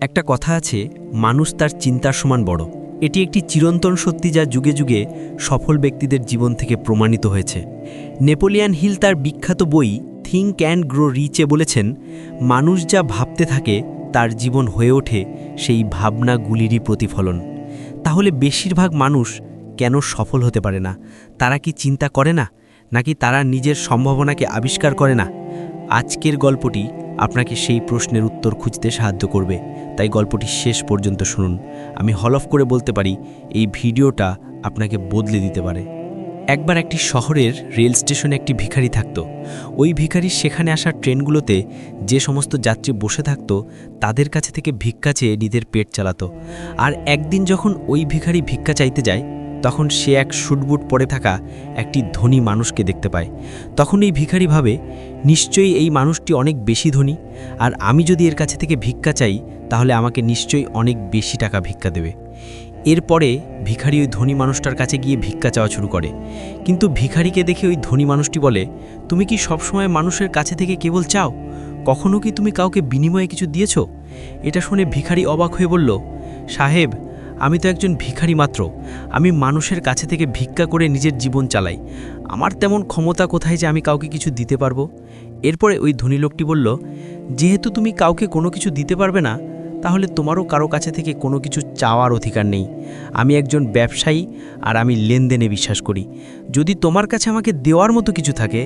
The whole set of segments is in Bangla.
একটা কথা আছে, মানুষ তার চিন্তার সমান বড়। এটি একটি চিরন্তন সত্যি যা যুগে যুগে সফল ব্যক্তিদের জীবন থেকে প্রমাণিত হয়েছে। নেপোলিয়ান হিল তার বিখ্যাত বই, থিঙ্ক অ্যান্ড গ্রো রিচে বলেছেন, মানুষ যা ভাবতে থাকে, তার জীবন হয়ে ওঠে সেই ভাবনাগুলিরই প্রতিফলন। তাহলে বেশিরভাগ মানুষ কেন সফল হতে পারে না? তারা কি চিন্তা করে না? নাকি তারা নিজের সম্ভাবনাকে আবিষ্কার করে না? আজকের গল্পটি আপনাকে সেই প্রশ্নের উত্তর খুঁজতে সাহায্য করবে। তাই গল্পটি শেষ পর্যন্ত শুনুন। আমি হলফ করে বলতে পারি, এই ভিডিওটা আপনাকে বদলে দিতে পারে। একবার একটি শহরের রেল স্টেশনে একটি ভিখারি থাকত। ওই ভিখারি সেখানে আসা ট্রেনগুলোতে যে সমস্ত যাত্রী বসে থাকত, তাদের কাছে থেকে ভিক্ষা চেয়ে নিজের পেট চালাতো। আর একদিন যখন ওই ভিখারি ভিক্ষা চাইতে যায়, তখন সে এক শুটবুট পরে থাকা একটি ধনী মানুষকে দেখতে পায়। তখন এই ভিখারি ভাবে, নিশ্চয়ই এই মানুষটি অনেক বেশি ধনী, আর আমি যদি এর কাছে থেকে ভিক্ষা চাই তাহলে আমাকে নিশ্চয়ই অনেক বেশি টাকা ভিক্ষা দেবে। এরপরে ভিখারি ওই ধনী মানুষটার কাছে গিয়ে ভিক্ষা চাওয়া শুরু করে। কিন্তু ভিখারিকে দেখে ওই ধনী মানুষটি বলে, তুমি কি সবসময় মানুষের কাছে থেকে কেবল চাও? কখনো কি তুমি কাউকে বিনিময়ে কিছু দিয়েছ? এটা শুনে ভিখারি অবাক হয়ে বলল, সাহেব, আমি তো একজন ভিখারি মাত্র। আমি মানুষের কাছে থেকে ভিক্ষা করে নিজের জীবন চালাই। আমার তেমন ক্ষমতা কোথায় যে আমি কাউকে কিছু দিতে পারব? এরপরে ওই ধনী লোকটি বলল, যেহেতু তুমি কাউকে কোনো কিছু দিতে পারবে না তাহলে তোমারও কারও কাছে থেকে কোনো কিছু চাওয়ার অধিকার নেই। আমি একজন ব্যবসায়ী আর আমি লেনদেনে বিশ্বাস করি। যদি তোমার কাছে আমাকে দেওয়ার মতো কিছু থাকে,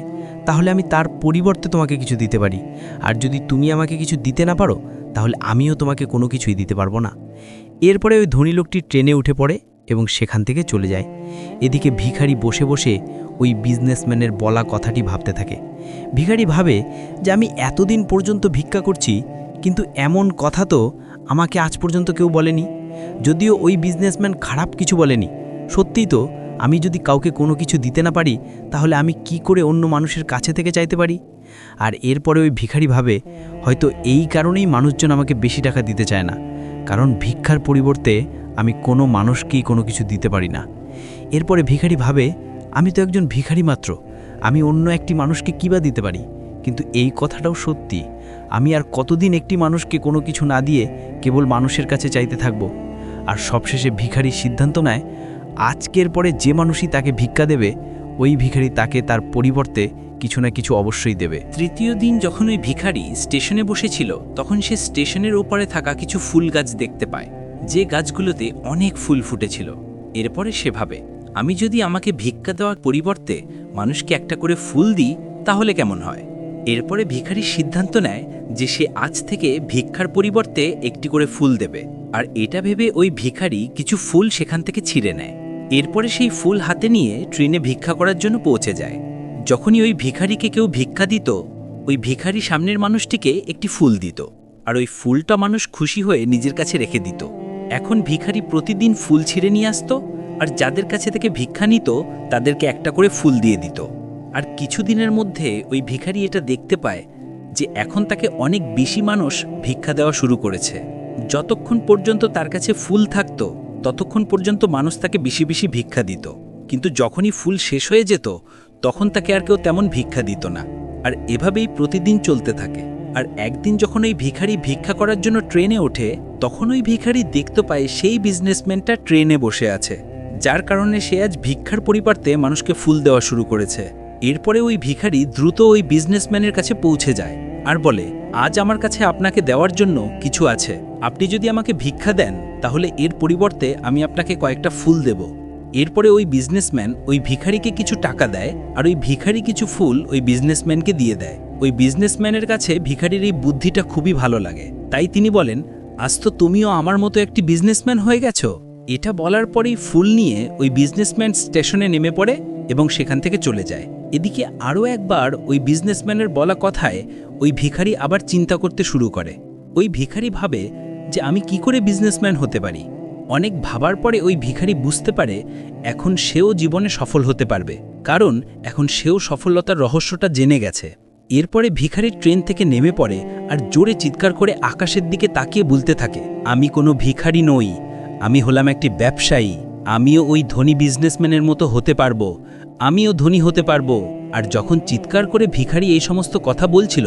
তাহলে আমি তার পরিবর্তে তোমাকে কিছু দিতে পারি। আর যদি তুমি আমাকে কিছু দিতে না পারো, তাহলে আমিও তোমাকে কোনো কিছুই দিতে পারব না। এরপরে ওই ধনী লোকটি ট্রেনে উঠে পড়ে এবং সেখান থেকে চলে যায়। এদিকে ভিখারি বসে বসে ওই বিজনেসম্যানের বলা কথাটি ভাবতে থাকে। ভিখারি ভাবে যে আমি এতদিন পর্যন্ত ভিক্ষা করছি, কিন্তু এমন কথা তো আমাকে আজ পর্যন্ত কেউ বলেনি, যদিও ওই বিজনেসম্যান খারাপ কিছু বলেনি। সত্যিই তো, আমি যদি কাউকে কোনো কিছু দিতে না পারি, তাহলে আমি কি করে অন্য মানুষের কাছে থেকে চাইতে পারি? আর এরপরে ওই ভিখারি ভাবে, হয়তো এই কারণেই মানুষজন আমাকে বেশি টাকা দিতে চায় না, কারণ ভিক্ষার পরিবর্তে আমি কোনো মানুষকেই কোনো কিছু দিতে পারি না। এরপরে ভিখারি ভাবে, আমি তো একজন ভিখারি মাত্র, আমি অন্য একটি মানুষকে কী বা দিতে পারি? কিন্তু এই কথাটাও সত্যি। আমি আর কতদিন একটি মানুষকে কোনো কিছু না দিয়ে কেবল মানুষের কাছে চাইতে থাকব। আর সবশেষে ভিখারি সিদ্ধান্ত নেয়, আজকের পরে যে মানুষই তাকে ভিক্ষা দেবে, ওই ভিখারি তাকে তার পরিবর্তে কিছু না কিছু অবশ্যই দেবে। তৃতীয় দিন যখন ওই ভিখারি স্টেশনে বসেছিল, তখন সে স্টেশনের ওপারে থাকা কিছু ফুল গাছ দেখতে পায়। যে গাছগুলোতে অনেক ফুল ফুটেছিল। এরপরে সে ভাবে, আমি যদি আমাকে ভিক্ষা দেওয়ার পরিবর্তে মানুষকে একটা করে ফুল দিই, তাহলে কেমন হয়? এরপরে ভিখারি সিদ্ধান্ত নেয় যে সে আজ থেকে ভিক্ষার পরিবর্তে একটি করে ফুল দেবে। আর এটা ভেবে ওই ভিখারি কিছু ফুল সেখান থেকে ছিঁড়ে নেয়। এরপরে সেই ফুল হাতে নিয়ে ট্রেনে ভিক্ষা করার জন্য পৌঁছে যায়। যখনই ওই ভিখারিকে কেউ ভিক্ষা দিত, ওই ভিখারি সামনের মানুষটিকে একটি ফুল দিত। আর ওই ফুলটা মানুষ খুশি হয়ে নিজের কাছে রেখে দিত। এখন ভিখারি প্রতিদিন ফুল ছিঁড়ে নিয়ে আসতো, আর যাদের কাছে থেকে ভিক্ষা নিত, তাদেরকে একটা করে ফুল দিয়ে দিত। আর কিছুদিনের মধ্যে ওই ভিখারি এটা দেখতে পায় যে এখন তাকে অনেক বেশি মানুষ ভিক্ষা দেওয়া শুরু করেছে। যতক্ষণ পর্যন্ত তার কাছে ফুল থাকত, ততক্ষণ পর্যন্ত মানুষ তাকে বেশি বেশি ভিক্ষা দিত। কিন্তু যখনই ফুল শেষ হয়ে যেত, তখন তাকে আর কেউ তেমন ভিক্ষা দিত না। আর এভাবেই প্রতিদিন চলতে থাকে। আর একদিন যখন ওই ভিখারি ভিক্ষা করার জন্য ট্রেনে ওঠে, তখন ওই ভিখারি দেখতে পায় সেই বিজনেসম্যানটা ট্রেনে বসে আছে। যার কারণে সে আজ ভিক্ষার পরিবর্তে মানুষকে ফুল দেওয়া শুরু করেছে। এরপরে ওই ভিখারি দ্রুত ওই বিজনেসম্যানের কাছে পৌঁছে যায় আর বলে, আজ আমার কাছে আপনাকে দেওয়ার জন্য কিছু আছে। আপনি যদি আমাকে ভিক্ষা দেন, তাহলে এর পরিবর্তে আমি আপনাকে কয়েকটা ফুল দেব এরপরে ওই বিজনেসম্যান ওই ভিখারিকে কিছু টাকা দেয় আর ওই ভিখারি কিছু ফুল ওই বিজনেসম্যানকে দিয়ে দেয়। ওই বিজনেসম্যানের কাছে ভিখারির এই বুদ্ধিটা খুবই ভালো লাগে। তাই তিনি বলেন, আজ তো তুমিও আমার মতো একটি বিজনেসম্যান হয়ে গেছো। এটা বলার পরেই ফুল নিয়ে ওই বিজনেসম্যান স্টেশনে নেমে পড়ে এবং সেখান থেকে চলে যায়। এদিকে আরও একবার ওই বিজনেসম্যানের বলা কথায় ওই ভিখারি আবার চিন্তা করতে শুরু করে। ওই ভিখারি ভাবে যে আমি কি করে বিজনেসম্যান হতে পারি? অনেক ভাবার পরে ওই ভিখারি বুঝতে পারে এখন সেও জীবনে সফল হতে পারবে। কারণ এখন সেও সফলতার রহস্যটা জেনে গেছে। এরপরে ভিখারি ট্রেন থেকে নেমে পড়ে আর জোরে চিৎকার করে আকাশের দিকে তাকিয়ে বলতে থাকে, আমি কোনো ভিখারি নই। আমি হলাম একটি ব্যবসায়ী। আমিও ওই ধনী বিজনেসম্যানের মতো হতে পারব। আমিও ধনী হতে পারব। আর যখন চিৎকার করে ভিখারি এই সমস্ত কথা বলছিল,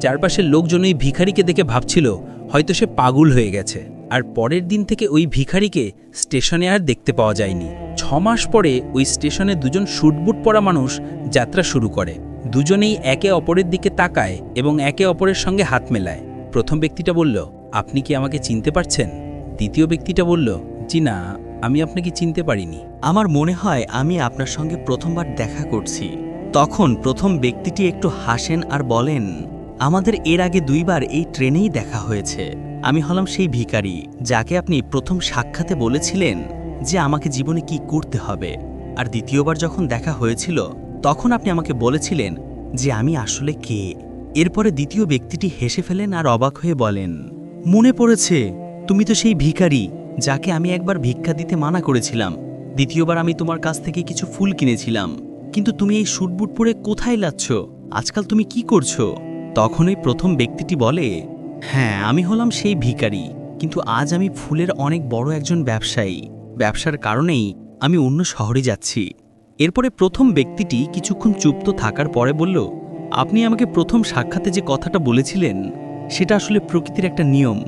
চারপাশের লোকজন ওই ভিখারিকে দেখে ভাবছিল, হয়তো সে পাগল হয়ে গেছে। আর পরের দিন থেকে ওই ভিখারিকে স্টেশনে আর দেখতে পাওয়া যায়নি। ছ মাস পরে ওই স্টেশনে দুজন শুটবুট পরা মানুষ যাত্রা শুরু করে। দুজনেই একে অপরের দিকে তাকায় এবং একে অপরের সঙ্গে হাত মেলায়। প্রথম ব্যক্তিটা বলল, আপনি কি আমাকে চিনতে পারছেন? দ্বিতীয় ব্যক্তিটা বলল, জি না। আমি আপনাকে চিনতে পারিনি। আমার মনে হয় আমি আপনার সঙ্গে প্রথমবার দেখা করছি। তখন প্রথম ব্যক্তিটি একটু হাসেন আর বলেন, আমাদের এর আগে দুইবার এই ট্রেনেই দেখা হয়েছে। আমি হলাম সেই ভিখারি যাকে আপনি প্রথম সাক্ষাতে বলেছিলেন যে আমাকে জীবনে কি করতে হবে। আর দ্বিতীয়বার যখন দেখা হয়েছিল, তখন আপনি আমাকে বলেছিলেন যে আমি আসলে কে। এরপরে দ্বিতীয় ব্যক্তিটি হেসে ফেলেন আর অবাক হয়ে বলেন, মনে পড়েছে, তুমি তো সেই ভিখারি যাকে আমি একবার ভিক্ষা দিতে মানা করেছিলাম। দ্বিতীয়বার আমি তোমার কাছ থেকে কিছু ফুল কিনেছিলাম। কিন্তু তুমি এই শুটবুট পরে কোথায় লাচ্ছ আজকাল তুমি কি করছ? তখনই প্রথম ব্যক্তিটি বলে হ্যাঁ আমি হলাম সেই ভিখারি। কিন্তু আজ আমি ফুলের অনেক বড় একজন ব্যবসায়ী। ব্যবসার কারণেই আমি অন্য শহরে যাচ্ছি। এরপরে প্রথম ব্যক্তিটি কিছুক্ষণ চুপ্ত থাকার পরে বলল, আপনি আমাকে প্রথম সাক্ষাতে যে কথাটা বলেছিলেন, সেটা আসলে প্রকৃতির একটা নিয়ম।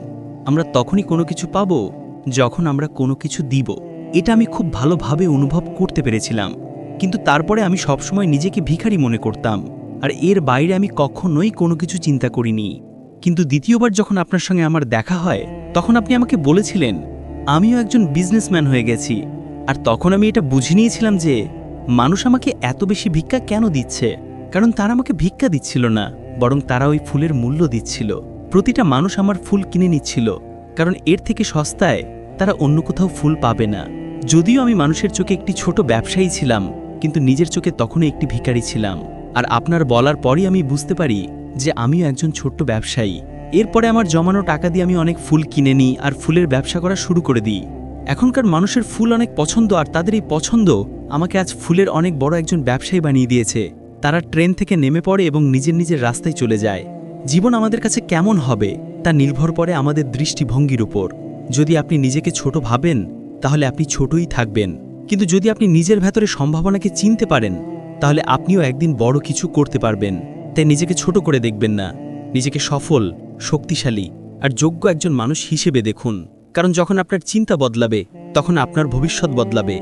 আমরা তখনই কোনো কিছু পাব যখন আমরা কোনো কিছু দিব, এটা আমি খুব ভালোভাবে অনুভব করতে পেরেছিলাম। কিন্তু তারপরে আমি সবসময় নিজেকে ভিখারি মনে করতাম। আর এর বাইরে আমি কখনোই কোনো কিছু চিন্তা করিনি। কিন্তু দ্বিতীয়বার যখন আপনার সঙ্গে আমার দেখা হয়, তখন আপনি আমাকে বলেছিলেন, আমিও একজন বিজনেসম্যান হয়ে গেছি। আর তখন আমি এটা বুঝে নিয়েছিলাম যে, মানুষ আমাকে এত বেশি ভিক্ষা কেন দিচ্ছে? কারণ তারা আমাকে ভিক্ষা দিচ্ছিল না, বরং তারা ওই ফুলের মূল্য দিচ্ছিল। প্রতিটা মানুষ আমার ফুল কিনে নিচ্ছিল। কারণ এর থেকে সস্তায় তারা অন্য কোথাও ফুল পাবে না। যদিও আমি মানুষের চোখে একটি ছোট ব্যবসায়ী ছিলাম, কিন্তু নিজের চোখে তখনও একটি ভিখারি ছিলাম। আর আপনার বলার পরই আমি বুঝতে পারি যে আমিও একজন ছোট্ট ব্যবসায়ী। এরপরে আমার জমানো টাকা দিয়ে আমি অনেক ফুল কিনে নিই আর ফুলের ব্যবসা করা শুরু করে দিই। এখনকার মানুষের ফুল অনেক পছন্দ আর তাদের এই পছন্দ আমাকে আজ ফুলের অনেক বড় একজন ব্যবসায়ী বানিয়ে দিয়েছে। তারা ট্রেন থেকে নেমে পড়ে এবং নিজের নিজের রাস্তায় চলে যায়। জীবন আমাদের কাছে কেমন হবে তা নির্ভর করে আমাদের দৃষ্টিভঙ্গির উপর। যদি আপনি নিজেকে ছোট ভাবেন, তাহলে আপনি ছোটই থাকবেন। কিন্তু যদি আপনি নিজের ভেতরে সম্ভাবনাকে চিনতে পারেন, তাহলে আপনিও একদিন বড় কিছু করতে পারবেন। তাই নিজেকে ছোট করে দেখবেন না। নিজেকে সফল, শক্তিশালী আর যোগ্য একজন মানুষ হিসেবে দেখুন। কারণ যখন আপনার চিন্তা বদলাবে, তখন আপনার ভবিষ্যৎ বদলাবে।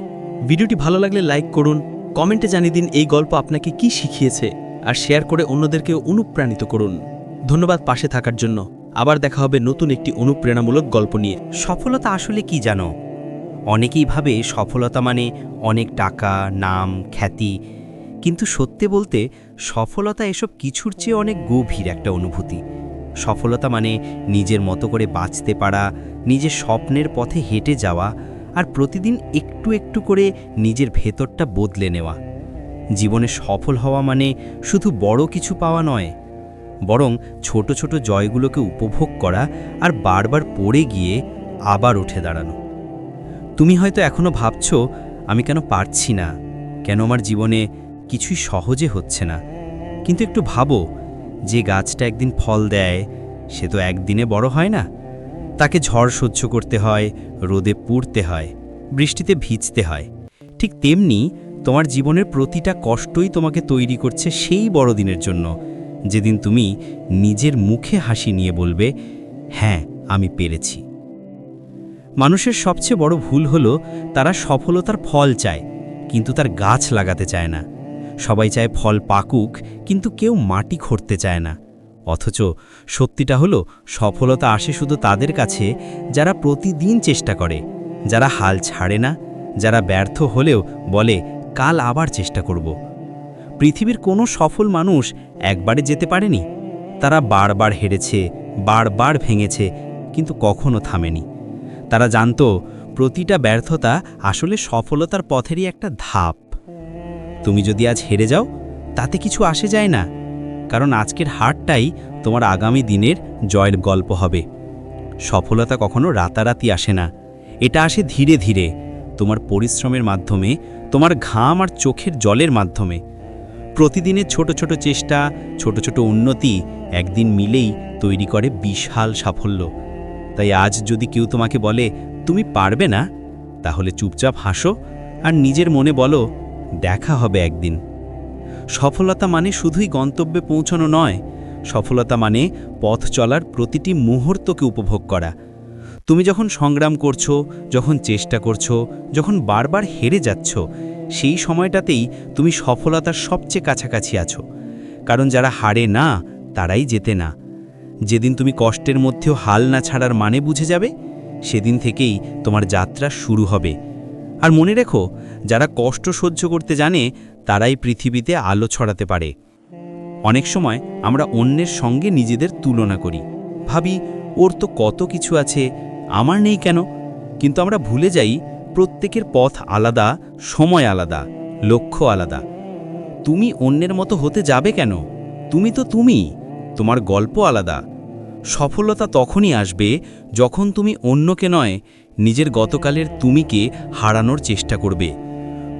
ভিডিওটি ভালো লাগলে লাইক করুন, কমেন্টে জানিয়ে দিন এই গল্প আপনাকে কি শিখিয়েছে, আর শেয়ার করে অন্যদেরকে অনুপ্রাণিত করুন। ধন্যবাদ পাশে থাকার জন্য। আবার দেখা হবে নতুন একটি অনুপ্রেরণামূলক গল্প নিয়ে। সফলতা আসলে কি জানো? অনেকেই ভাবে সফলতা মানে অনেক টাকা, নাম, খ্যাতি। কিন্তু সত্যি বলতে সফলতা এসব কিছুর চেয়ে অনেক গভীর একটা অনুভূতি। সফলতা মানে নিজের মতো করে বাঁচতে পারা, নিজের স্বপ্নের পথে হেঁটে যাওয়া আর প্রতিদিন একটু একটু করে নিজের ভেতরটা বদলে নেওয়া। জীবনে সফল হওয়া মানে শুধু বড় কিছু পাওয়া নয় বরং ছোট ছোট জয়গুলোকে উপভোগ করা আর বারবার পড়ে গিয়ে আবার উঠে দাঁড়ানো। তুমি হয়তো এখনও ভাবছ, আমি কেন পারছি না? কেন আমার জীবনে কিছুই সহজে হচ্ছে না? কিন্তু একটু ভাবো, যে গাছটা একদিন ফল দেয়, সে তো একদিনে বড় হয় না? তাকে ঝড় সহ্য করতে হয়, রোদে পুড়তে হয়, বৃষ্টিতে ভিজতে হয়। ঠিক তেমনি তোমার জীবনের প্রতিটা কষ্টই তোমাকে তৈরি করছে সেই বড়দিনের জন্য। যেদিন তুমি নিজের মুখে হাসি নিয়ে বলবে হ্যাঁ আমি পেরেছি। মানুষের সবচেয়ে বড় ভুল হলো তারা সফলতার ফল চায়, কিন্তু তার গাছ লাগাতে চায় না। সবাই চায় ফল পাকুক, কিন্তু কেউ মাটি খড়তে চায় না। অথচ সত্যিটা হলো, সফলতা আসে শুধু তাদের কাছে, যারা প্রতিদিন চেষ্টা করে, যারা হাল ছাড়ে না, যারা ব্যর্থ হলেও বলে, কাল আবার চেষ্টা করব। পৃথিবীর কোনো সফল মানুষ একবারে যেতে পারেনি। তারা বারবার হেরেছে, বারবার ভেঙেছে, কিন্তু কখনো থামেনি। তারা জানতো, প্রতিটা ব্যর্থতা আসলে সফলতার পথেরই একটা ধাপ। তুমি যদি আজ হেরে যাও, তাতে কিছু আসে যায় না। কারণ আজকের হারটাই তোমার আগামী দিনের জয়ের গল্প হবে। সফলতা কখনো রাতারাতি আসে না। এটা আসে ধীরে ধীরে। তোমার পরিশ্রমের মাধ্যমে, তোমার ঘাম আর চোখের জলের মাধ্যমে। প্রতিদিনের ছোট ছোট চেষ্টা, ছোট ছোট উন্নতি একদিন মিলেই তৈরি করে বিশাল সাফল্য। তাই আজ যদি কেউ তোমাকে বলে, তুমি পারবে না? তাহলে চুপচাপ হাসো আর নিজের মনে বলো, দেখা হবে একদিন। সফলতা মানে শুধুই গন্তব্যে পৌঁছানো নয়। সফলতা মানে পথ চলার প্রতিটি মুহূর্তকে উপভোগ করা। তুমি যখন সংগ্রাম করছ, যখন চেষ্টা করছ, যখন বারবার হেরে যাচ্ছ সেই সময়টাতেই তুমি সফলতার সবচেয়ে কাছাকাছি আছো। কারণ যারা হারে না, তারাই যেতে না। যেদিন তুমি কষ্টের মধ্যেও হাল না ছাড়ার মানে বুঝে যাবে, সেদিন থেকেই তোমার যাত্রা শুরু হবে। আর মনে রেখো, যারা কষ্ট সহ্য করতে জানে, তারাই পৃথিবীতে আলো ছড়াতে পারে। অনেক সময় আমরা অন্যের সঙ্গে নিজেদের তুলনা করি। ভাবি, ওর তো কত কিছু আছে, আমার নেই কেন? কিন্তু আমরা ভুলে যাই প্রত্যেকের পথ আলাদা, সময় আলাদা, লক্ষ্য আলাদা। তুমি অন্যের মতো হতে যাবে কেন? তুমি তো তুমি, তোমার গল্প আলাদা। সফলতা তখনই আসবে যখন তুমি অন্যকে নয়, নিজের গতকালের তুমিকে হারানোর চেষ্টা করবে।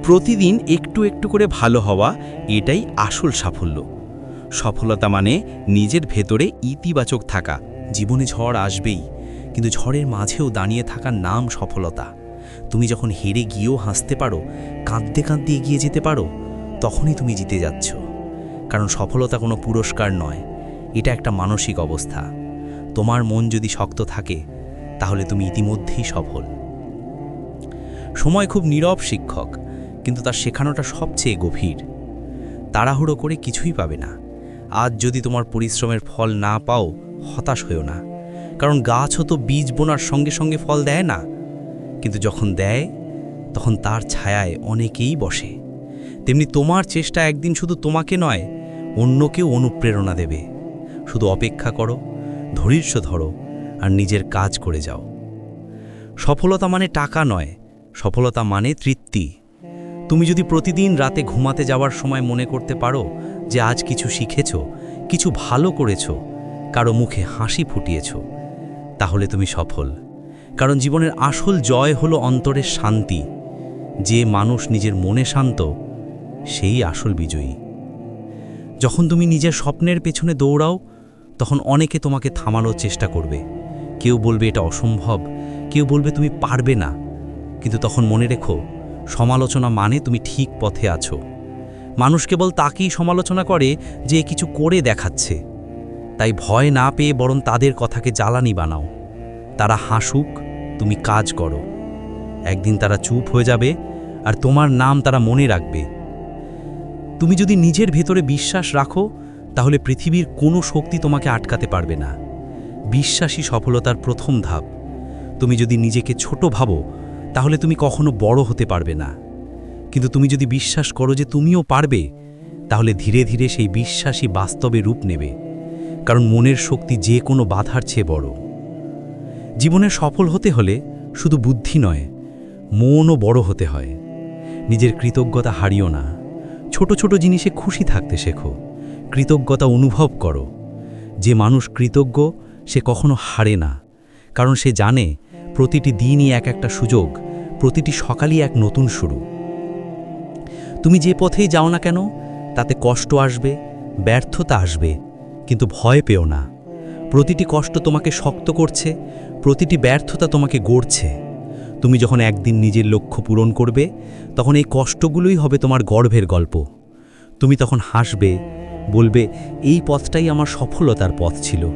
প্রতিদিন একটু একটু করে ভালো হওয়া এটাই আসল সাফল্য। সফলতা মানে নিজের ভেতরে ইতিবাচক থাকা। জীবনে ঝড় আসবেই, কিন্তু ঝড়ের মাঝেও দাঁড়িয়ে থাকার নাম সফলতা। তুমি যখন হেরে গিয়েও হাসতে পারো, কাঁদতে কাঁদতে এগিয়ে যেতে পারো, তখনই তুমি জিতে যাচ্ছ। কারণ সফলতা কোনো পুরস্কার নয়, এটা একটা মানসিক অবস্থা। তোমার মন যদি শক্ত থাকে, তাহলে তুমি ইতিমধ্যেই সফল। সময় খুব নীরব শিক্ষক, কিন্তু তার শেখানোটা সবচেয়ে গভীর। তাড়াহুড়ো করে কিছুই পাবে না। আজ যদি তোমার পরিশ্রমের ফল না পাও, হতাশ হয়েও না। কারণ গাছও তো বীজ বোনার সঙ্গে সঙ্গে ফল দেয় না। কিন্তু যখন দেয়, তখন তার ছায়ায় অনেকেই বসে। তেমনি তোমার চেষ্টা একদিন শুধু তোমাকে নয়, অন্যকেও অনুপ্রেরণা দেবে। শুধু অপেক্ষা করো, ধৈর্য ধরো, আর নিজের কাজ করে যাও। সফলতা মানে টাকা নয়, সফলতা মানে তৃপ্তি। তুমি যদি প্রতিদিন রাতে ঘুমাতে যাওয়ার সময় মনে করতে পারো যে আজ কিছু শিখেছ, কিছু ভালো করেছ, কারও মুখে হাসি ফুটিয়েছ, তাহলে তুমি সফল। কারণ জীবনের আসল জয় হলো অন্তরের শান্তি। যে মানুষ নিজের মনে শান্ত, সেই আসল বিজয়ী। যখন তুমি নিজের স্বপ্নের পেছনে দৌড়াও, তখন অনেকে তোমাকে থামানোর চেষ্টা করবে। কেউ বলবে এটা অসম্ভব, কেউ বলবে তুমি পারবে না। কিন্তু তখন মনে রেখো, সমালোচনা মানে তুমি ঠিক পথে আছো। মানুষ কেবল তাকেই সমালোচনা করে যে কিছু করে দেখাচ্ছে। তাই ভয় না পেয়ে বরং তাদের কথাকে জ্বালানি বানাও। তারা হাসুক তুমি কাজ করো। একদিন তারা চুপ হয়ে যাবে আর তোমার নাম তারা মনে রাখবে। তুমি যদি নিজের ভেতরে বিশ্বাস রাখো, তাহলে পৃথিবীর কোনো শক্তি তোমাকে আটকাতে পারবে না। বিশ্বাসী সফলতার প্রথম ধাপ। তুমি যদি নিজেকে ছোট ভাবো, তাহলে তুমি কখনো বড় হতে পারবে না। কিন্তু তুমি যদি বিশ্বাস করো যে তুমিও পারবে, তাহলে ধীরে ধীরে সেই বিশ্বাসী বাস্তবে রূপ নেবে। কারণ মনের শক্তি যে কোনো বাধার চেয়ে বড়। জীবনে সফল হতে হলে শুধু বুদ্ধি নয়, মনও বড় হতে হয়। নিজের কৃতজ্ঞতা হারিও না। ছোট ছোট জিনিসে খুশি থাকতে শেখো। কৃতজ্ঞতা অনুভব করো। যে মানুষ কৃতজ্ঞ, সে কখনো হারে না। কারণ সে জানে, প্রতিটি দিনই এক একটা সুযোগ, প্রতিটি সকালই এক নতুন শুরু। তুমি যে পথেই যাও না কেন, তাতে কষ্ট আসবে, ব্যর্থতা আসবে, কিন্তু ভয় পেও না। প্রতিটি কষ্ট তোমাকে শক্ত করছে প্রতিটি ব্যর্থতা তোমাকে গড়ছে। তুমি যখন একদিন নিজের লক্ষ্য পূরণ করবে, তখন এই কষ্টগুলোই হবে তোমার গর্ভের গল্প। তুমি তখন হাসবে, বলবে, এই পথটাই আমার সফলতার পথ ছিল।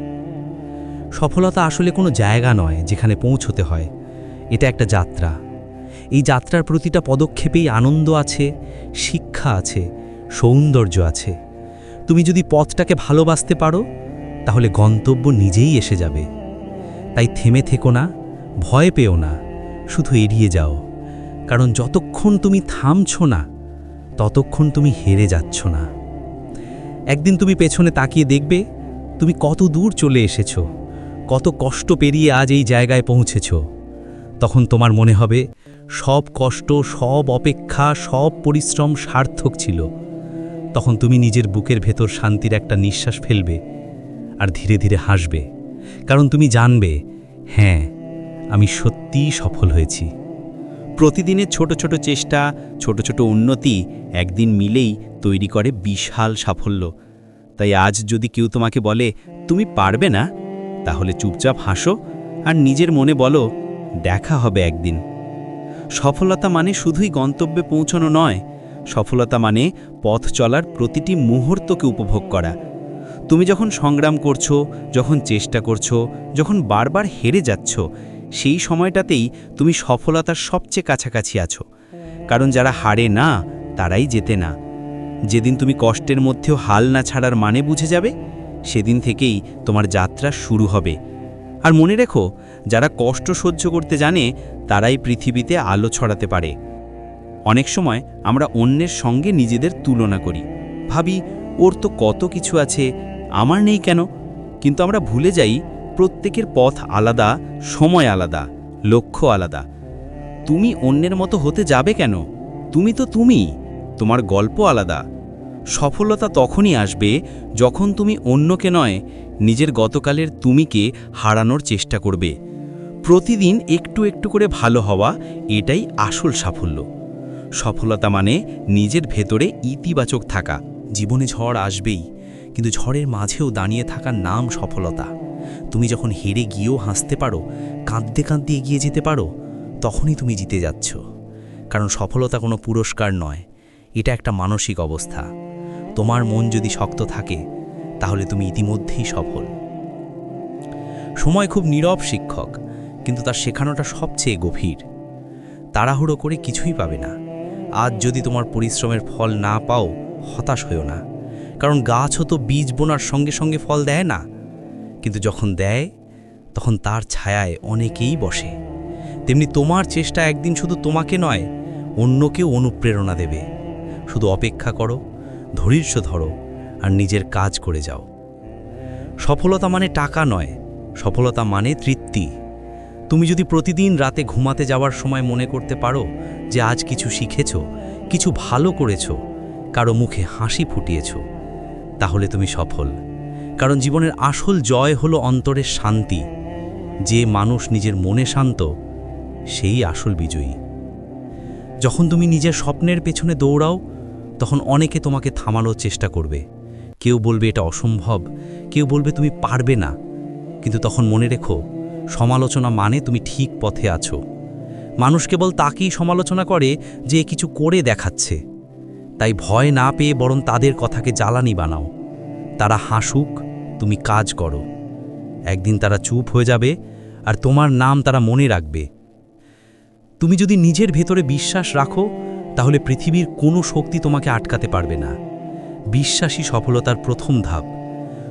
সফলতা আসলে কোনো জায়গা নয় যেখানে পৌঁছতে হয়। এটা একটা যাত্রা। এই যাত্রার প্রতিটা পদক্ষেপেই আনন্দ আছে, শিক্ষা আছে, সৌন্দর্য আছে। তুমি যদি পথটাকে ভালোবাসতে পারো, তাহলে গন্তব্য নিজেই এসে যাবে। তাই থেমে থেকো না, ভয় পেও না, শুধু এড়িয়ে যাও। কারণ যতক্ষণ তুমি থামছো না, ততক্ষণ তুমি হেরে যাচ্ছ না। একদিন তুমি পেছনে তাকিয়ে দেখবে, তুমি কত দূর চলে এসেছ, কত কষ্ট পেরিয়ে আজ এই জায়গায় পৌঁছেছ। তখন তোমার মনে হবে, সব কষ্ট, সব অপেক্ষা, সব পরিশ্রম সার্থক ছিল। তখন তুমি নিজের বুকের ভেতর শান্তির একটা নিঃশ্বাস ফেলবে, আর ধীরে ধীরে হাসবে। কারণ তুমি জানবে হ্যাঁ আমি সত্যিই সফল হয়েছি। প্রতিদিনের ছোট ছোট চেষ্টা, ছোট ছোট উন্নতি একদিন মিলেই তৈরি করে বিশাল সাফল্য। তাই আজ যদি কেউ তোমাকে বলে, তুমি পারবে না? তাহলে চুপচাপ হাসো আর নিজের মনে বলো, দেখা হবে একদিন। সফলতা মানে শুধুই গন্তব্যে পৌঁছানো নয়, সফলতা মানে পথ চলার প্রতিটি মুহূর্তকে উপভোগ করা। তুমি যখন সংগ্রাম করছ, যখন চেষ্টা করছ, যখন বারবার হেরে যাচ্ছ, সেই সময়টাতেই তুমি সফলতার সবচেয়ে কাছাকাছি আছো। কারণ যারা হারে না, তারাই যেতে না। যেদিন তুমি কষ্টের মধ্যেও হাল না ছাড়ার মানে বুঝে যাবে, সেদিন থেকেই তোমার যাত্রা শুরু হবে। আর মনে রেখো, যারা কষ্ট সহ্য করতে জানে, তারাই পৃথিবীতে আলো ছড়াতে পারে। অনেক সময় আমরা অন্যের সঙ্গে নিজেদের তুলনা করি। ভাবি, ওর তো কত কিছু আছে আমার নেই কেন? কিন্তু আমরা ভুলে যাই, প্রত্যেকের পথ আলাদা, সময় আলাদা, লক্ষ্য আলাদা। তুমি অন্যের মতো হতে যাবে কেন? তুমি তো তুমি, তোমার গল্প আলাদা। সফলতা তখনই আসবে যখন তুমি অন্যকে নয়, নিজের গতকালের তুমিকে হারানোর চেষ্টা করবে। প্রতিদিন একটু একটু করে ভালো হওয়া এটাই আসল সাফল্য। সফলতা মানে নিজের ভেতরে ইতিবাচক থাকা। জীবনে ঝড় আসবেই। কিন্তু ঝড়ের মাঝেও দাঁড়িয়ে থাকার নাম সফলতা। তুমি যখন হেরে গিয়েও হাসতে পারো, কাঁদতে কাঁদতে এগিয়ে যেতে পারো, তখনই তুমি জিতে যাচ্ছ। কারণ সফলতা কোনো পুরস্কার নয়, এটা একটা মানসিক অবস্থা। তোমার মন যদি শক্ত থাকে, তাহলে তুমি ইতিমধ্যেই সফল। সময় খুব নীরব শিক্ষক, কিন্তু তার শেখানোটা সবচেয়ে গভীর। তাড়াহুড়ো করে কিছুই পাবে না। আজ যদি তোমার পরিশ্রমের ফল না পাও, হতাশ হয়েও না। কারণ গাছও তো বীজ বোনার সঙ্গে সঙ্গে ফল দেয় না। কিন্তু যখন দেয়, তখন তার ছায়ায় অনেকেই বসে। তেমনি তোমার চেষ্টা একদিন শুধু তোমাকে নয়, অন্যকেও অনুপ্রেরণা দেবে। শুধু অপেক্ষা করো, ধৈর্য ধরো, আর নিজের কাজ করে যাও। সফলতা মানে টাকা নয়, সফলতা মানে তৃপ্তি। তুমি যদি প্রতিদিন রাতে ঘুমাতে যাওয়ার সময় মনে করতে পারো যে আজ কিছু শিখেছ, কিছু ভালো করেছ, কারও মুখে হাসি ফুটিয়েছ তাহলে তুমি সফল। কারণ জীবনের আসল জয় হলো অন্তরের শান্তি। যে মানুষ নিজের মনে শান্ত, সেই আসল বিজয়ী। যখন তুমি নিজের স্বপ্নের পেছনে দৌড়াও, তখন অনেকে তোমাকে থামানোর চেষ্টা করবে। কেউ বলবে এটা অসম্ভব, কেউ বলবে তুমি পারবে না। কিন্তু তখন মনে রেখো, সমালোচনা মানে তুমি ঠিক পথে আছো। মানুষ কেবল তাকেই সমালোচনা করে যে কিছু করে দেখাচ্ছে। তাই ভয় না পেয়ে বরং তাদের কথাকে জ্বালানি বানাও। তারা হাসুক, তুমি কাজ করো। একদিন তারা চুপ হয়ে যাবে আর তোমার নাম তারা মনে রাখবে। তুমি যদি নিজের ভেতরে বিশ্বাস রাখো, তাহলে পৃথিবীর কোনো শক্তি তোমাকে আটকাতে পারবে না। বিশ্বাসী সফলতার প্রথম ধাপ।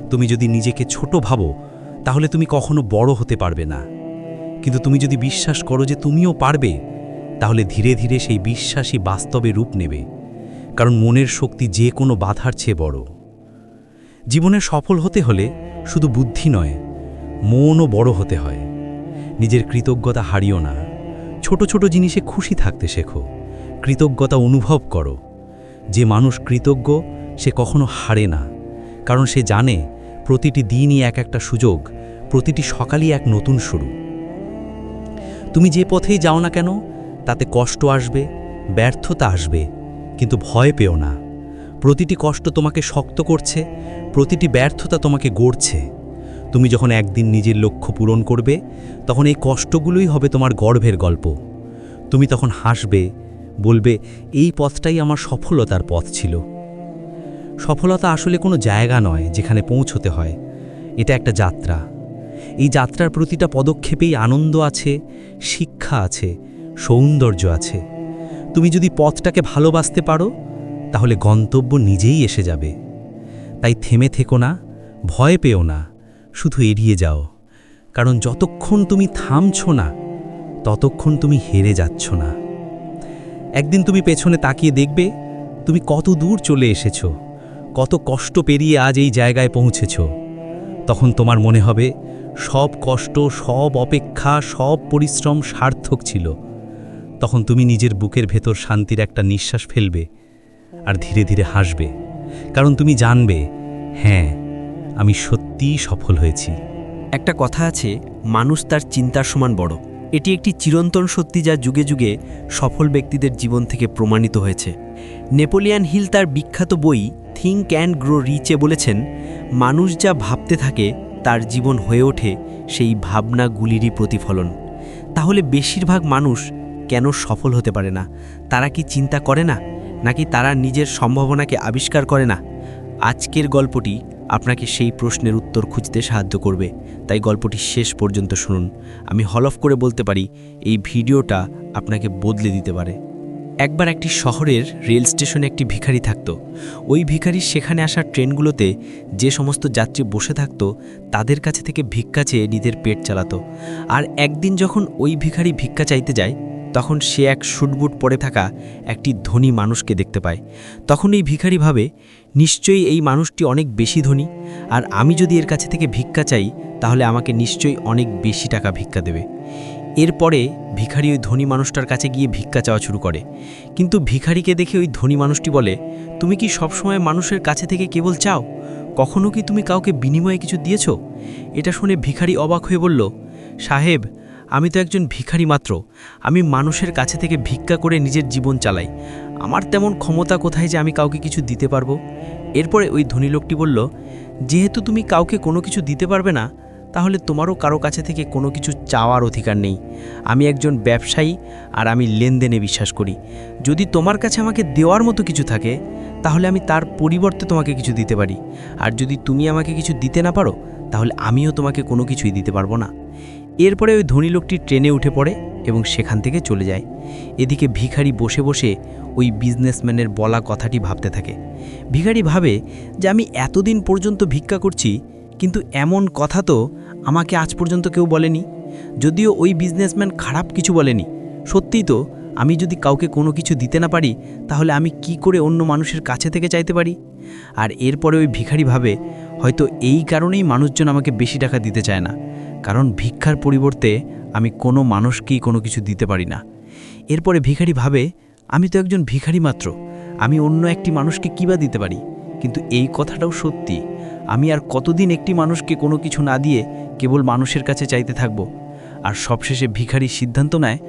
তুমি যদি নিজেকে ছোট ভাবো, তাহলে তুমি কখনো বড় হতে পারবে না। কিন্তু তুমি যদি বিশ্বাস করো যে তুমিও পারবে, তাহলে ধীরে ধীরে সেই বিশ্বাসী বাস্তবে রূপ নেবে। কারণ মনের শক্তি যে কোনো বাধার চেয়ে বড়। জীবনে সফল হতে হলে শুধু বুদ্ধি নয়, মনও বড় হতে হয়। নিজের কৃতজ্ঞতা হারিও না। ছোট ছোট জিনিসে খুশি থাকতে শেখো। কৃতজ্ঞতা অনুভব করো। যে মানুষ কৃতজ্ঞ, সে কখনো হারে না। কারণ সে জানে, প্রতিটি দিনই এক একটা সুযোগ, প্রতিটি সকালই এক নতুন শুরু। তুমি যে পথেই যাও না কেন, তাতে কষ্ট আসবে, ব্যর্থতা আসবে কিন্তু ভয় পেও না। প্রতিটি কষ্ট তোমাকে শক্ত করছে, প্রতিটি ব্যর্থতা তোমাকে গড়ছে। তুমি যখন একদিন নিজের লক্ষ্য পূরণ করবে, তখন এই কষ্টগুলোই হবে তোমার গর্ভের গল্প। তুমি তখন হাসবে, বলবে, এই পথটাই আমার সফলতার পথ ছিল। সফলতা আসলে কোনো জায়গা নয় যেখানে পৌঁছতে হয়। এটা একটা যাত্রা। এই যাত্রার প্রতিটা পদক্ষেপেই আনন্দ আছে, শিক্ষা আছে, সৌন্দর্য আছে। তুমি যদি পথটাকে ভালোবাসতে পারো, তাহলে গন্তব্য নিজেই এসে যাবে। তাই থেমে থেকো না, ভয় পেও না, শুধু এড়িয়ে যাও। কারণ যতক্ষণ তুমি থামছ না, ততক্ষণ তুমি হেরে যাচ্ছ না। একদিন তুমি পেছনে তাকিয়ে দেখবে, তুমি কত দূর চলে এসেছ, কত কষ্ট পেরিয়ে আজ এই জায়গায় পৌঁছেছ। তখন তোমার মনে হবে, সব কষ্ট, সব অপেক্ষা, সব পরিশ্রম সার্থক ছিল। তখন তুমি নিজের বুকের ভেতর শান্তির একটা নিঃশ্বাস ফেলবে আর ধীরে ধীরে হাসবে। কারণ তুমি জানবে হ্যাঁ আমি সত্যিই সফল হয়েছি। একটা কথা আছে, মানুষ তার চিন্তার সমান বড়। এটি একটি চিরন্তন সত্যি যা যুগে যুগে সফল ব্যক্তিদের জীবন থেকে প্রমাণিত হয়েছে। নেপোলিয়ান হিল তার বিখ্যাত বই, থিঙ্ক অ্যান্ড গ্রো রিচে বলেছেন, মানুষ যা ভাবতে থাকে, তার জীবন হয়ে ওঠে সেই ভাবনাগুলিরই প্রতিফলন। তাহলে বেশিরভাগ মানুষ কেন সফল হতে পারে না? তারা কি চিন্তা করে না? নাকি তারা নিজের সম্ভাবনাকে আবিষ্কার করে না? আজকের গল্পটি আপনাকে সেই প্রশ্নের উত্তর খুঁজতে সাহায্য করবে। তাই গল্পটি শেষ পর্যন্ত শুনুন। আমি হলফ করে বলতে পারি, এই ভিডিওটা আপনাকে বদলে দিতে পারে। একবার একটি শহরের রেল স্টেশনে একটি ভিখারি থাকত। ওই ভিখারি সেখানে আসা ট্রেনগুলোতে যে সমস্ত যাত্রী বসে থাকত, তাদের কাছে থেকে ভিক্ষা চেয়ে নিজের পেট চালাতো। আর একদিন যখন ওই ভিখারি ভিক্ষা চাইতে যায় তখন সে এক শুটবুট পরে থাকা একটি ধনী মানুষকে দেখতে পায়। তখন এই ভিখারি ভাবে, নিশ্চয়ই এই মানুষটি অনেক বেশি ধনী, আর আমি যদি এর কাছে থেকে ভিক্ষা চাই, তাহলে আমাকে নিশ্চয়ই অনেক বেশি টাকা ভিক্ষা দেবে। এরপরে ভিখারি ওই ধনী মানুষটার কাছে গিয়ে ভিক্ষা চাওয়া শুরু করে। কিন্তু ভিখারিকে দেখে ওই ধনী মানুষটি বলে, তুমি কি সবসময় মানুষের কাছে থেকে কেবল চাও? কখনো কি তুমি কাউকে বিনিময়ে কিছু দিয়েছ? এটা শুনে ভিখারি অবাক হয়ে বলল, সাহেব আমি তো একজন ভিখারি মাত্র। আমি মানুষের কাছে থেকে ভিক্ষা করে নিজের জীবন চালাই। আমার তেমন ক্ষমতা কোথায় যে আমি কাউকে কিছু দিতে পারব? এরপরে ওই ধনী লোকটি বলল, যেহেতু তুমি কাউকে কোনো কিছু দিতে পারবে না, তাহলে তোমারও কারও কাছে থেকে কোনো কিছু চাওয়ার অধিকার নেই। আমি একজন ব্যবসায়ী আর আমি লেনদেনে বিশ্বাস করি। যদি তোমার কাছে আমাকে দেওয়ার মতো কিছু থাকে, তাহলে আমি তার পরিবর্তে তোমাকে কিছু দিতে পারি। আর যদি তুমি আমাকে কিছু দিতে না পারো, তাহলে আমিও তোমাকে কোনো কিছুই দিতে পারব না। এরপরে ওই ধনী লোকটি ট্রেনে উঠে পড়ে এবং সেখান থেকে চলে যায়। এদিকে ভিখারি বসে বসে ওই বিজনেসম্যানের বলা কথাটি ভাবতে থাকে। ভিখারি ভাবে যে আমি এতদিন পর্যন্ত ভিক্ষা করছি, কিন্তু এমন কথা তো আমাকে আজ পর্যন্ত কেউ বলেনি। যদিও ওই বিজনেসম্যান খারাপ কিছু বলেনি। সত্যিই তো, আমি যদি কাউকে কোনো কিছু দিতে না পারি, তাহলে আমি কি করে অন্য মানুষের কাছে থেকে চাইতে পারি? আর এরপরে ওই ভিখারি ভাবে, হয়তো এই কারণেই মানুষজন আমাকে বেশি টাকা দিতে চায় না। কারণ ভিক্ষার পরিবর্তে আমি কোনো মানুষকেই কোনো কিছু দিতে পারি না। এরপরে ভিখারি ভাবে, আমি তো একজন ভিখারি মাত্র, আমি অন্য একটি মানুষকে কী বা দিতে পারি? কিন্তু এই কথাটাও সত্যি, আমি আর কতদিন একটি মানুষকে কোনো কিছু না দিয়ে কেবল মানুষের কাছে চাইতে থাকব? আর সবশেষে ভিখারি সিদ্ধান্ত নেয়,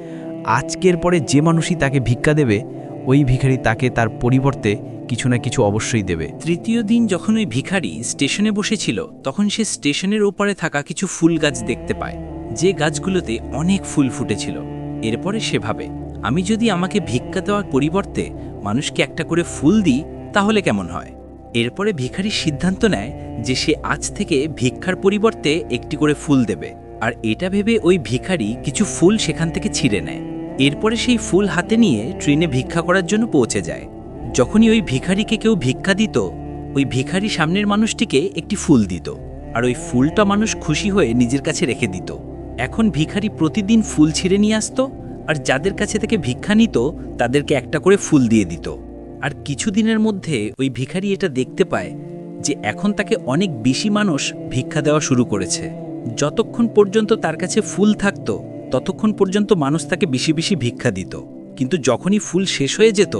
আজকের পরে যে মানুষই তাকে ভিক্ষা দেবে, ওই ভিখারি তাকে তার পরিবর্তে কিছু না কিছু অবশ্যই দেবে। তৃতীয় দিন যখন ওই ভিখারি স্টেশনে বসেছিল, তখন সে স্টেশনের ওপারে থাকা কিছু ফুল গাছ দেখতে পায়। যে গাছগুলোতে অনেক ফুল ফুটেছিল। এরপরে সে ভাবে, আমি যদি আমাকে ভিক্ষা দেওয়ার পরিবর্তে মানুষকে একটা করে ফুল দিই, তাহলে কেমন হয়? এরপরে ভিখারি সিদ্ধান্ত নেয় যে সে আজ থেকে ভিক্ষার পরিবর্তে একটি করে ফুল দেবে। আর এটা ভেবে ওই ভিখারি কিছু ফুল সেখান থেকে ছিঁড়ে নেয়। এরপরে সেই ফুল হাতে নিয়ে ট্রেনে ভিক্ষা করার জন্য পৌঁছে যায়। যখনই ওই ভিখারিকে কেউ ভিক্ষা দিত, ওই ভিখারি সামনের মানুষটিকে একটি ফুল দিত আর ওই ফুলটা মানুষ খুশি হয়ে নিজের কাছে রেখে দিত। এখন ভিখারি প্রতিদিন ফুল ছিঁড়ে নিয়ে আসতো আর যাদের কাছে থেকে ভিক্ষা নিত, তাদেরকে একটা করে ফুল দিয়ে দিত। আর কিছুদিনের মধ্যে ওই ভিখারি এটা দেখতে পায় যে এখন তাকে অনেক বেশি মানুষ ভিক্ষা দেওয়া শুরু করেছে। যতক্ষণ পর্যন্ত তার কাছে ফুল থাকতো, ততক্ষণ পর্যন্ত মানুষ তাকে বেশি বেশি ভিক্ষা দিত। কিন্তু যখনই ফুল শেষ হয়ে যেত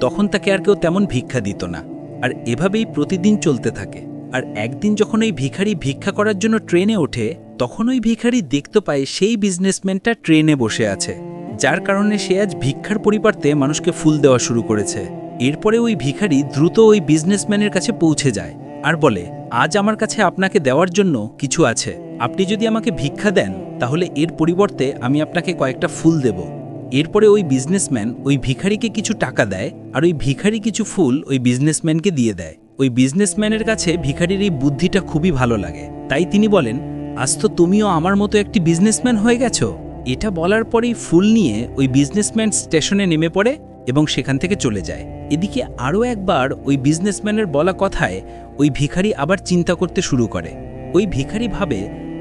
তখন তাকে আর কেউ তেমন ভিক্ষা দিত না। আর এভাবেই প্রতিদিন চলতে থাকে। আর একদিন যখন ওই ভিখারি ভিক্ষা করার জন্য ট্রেনে ওঠে, তখন ওই ভিখারি দেখতে পায় সেই বিজনেসম্যানটা ট্রেনে বসে আছে। যার কারণে সে আজ ভিক্ষার পরিবর্তে মানুষকে ফুল দেওয়া শুরু করেছে। এরপরে ওই ভিখারি দ্রুত ওই বিজনেসম্যানের কাছে পৌঁছে যায়। আর বলে, আজ আমার কাছে আপনাকে দেওয়ার জন্য কিছু আছে। আপনি যদি আমাকে ভিক্ষা দেন, তাহলে এর পরিবর্তে আমি আপনাকে কয়েকটা ফুল দেব। এরপরে ওই বিজনেসম্যান ওই ভিখারিকে কিছু টাকা দেয় আর ওই ভিখারি কিছু ফুল ওই বিজনেসম্যানকে দিয়ে দেয়। ওই বিজনেসম্যানের কাছে ভিখারির এই বুদ্ধিটা খুবই ভালো লাগে। তাই তিনি বলেন, আজ তো তুমিও আমার মতো একটি বিজনেসম্যান হয়ে গেছো? এটা বলার পরেই ফুল নিয়ে ওই বিজনেসম্যান স্টেশনে নেমে পড়ে এবং সেখান থেকে চলে যায়। এদিকে আরও একবার ওই বিজনেসম্যানের বলা কথায় ওই ভিখারি আবার চিন্তা করতে শুরু করে। ওই ভিখারি ভাবে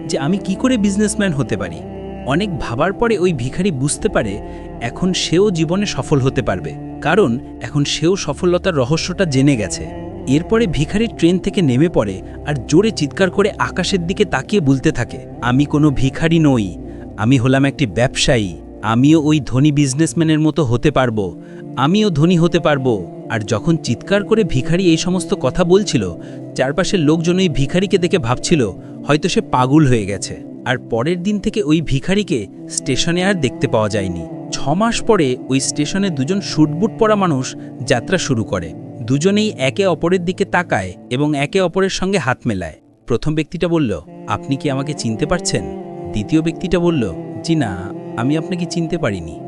যে আমি কি করে বিজনেসম্যান হতে পারি? অনেক ভাবার পরে ওই ভিখারি বুঝতে পারে এখন সেও জীবনে সফল হতে পারবে। কারণ এখন সেও সফলতার রহস্যটা জেনে গেছে। এরপরে ভিখারি ট্রেন থেকে নেমে পড়ে আর জোরে চিৎকার করে আকাশের দিকে তাকিয়ে বলতে থাকে। আমি কোনো ভিখারি নই। আমি হলাম একটি ব্যবসায়ী। আমিও ওই ধনী বিজনেসম্যানের মতো হতে পারব। আমিও ধনী হতে পারব। আর যখন চিৎকার করে ভিখারি এই সমস্ত কথা বলছিল, চারপাশের লোকজন ওই ভিখারিকে দেখে ভাবছিল, হয়তো সে পাগল হয়ে গেছে। আর পরের দিন থেকে ওই ভিখারিকে স্টেশনে আর দেখতে পাওয়া যায়নি। ছ মাস পরে ওই স্টেশনে দুজন শুটবুট পরা মানুষ যাত্রা শুরু করে। দুজনেই একে অপরের দিকে তাকায় এবং একে অপরের সঙ্গে হাত মেলায়। প্রথম ব্যক্তিটা বলল, আপনি কি আমাকে চিনতে পারছেন? দ্বিতীয় ব্যক্তিটা বলল, জি না, আমি আপনাকে চিনতে পারিনি।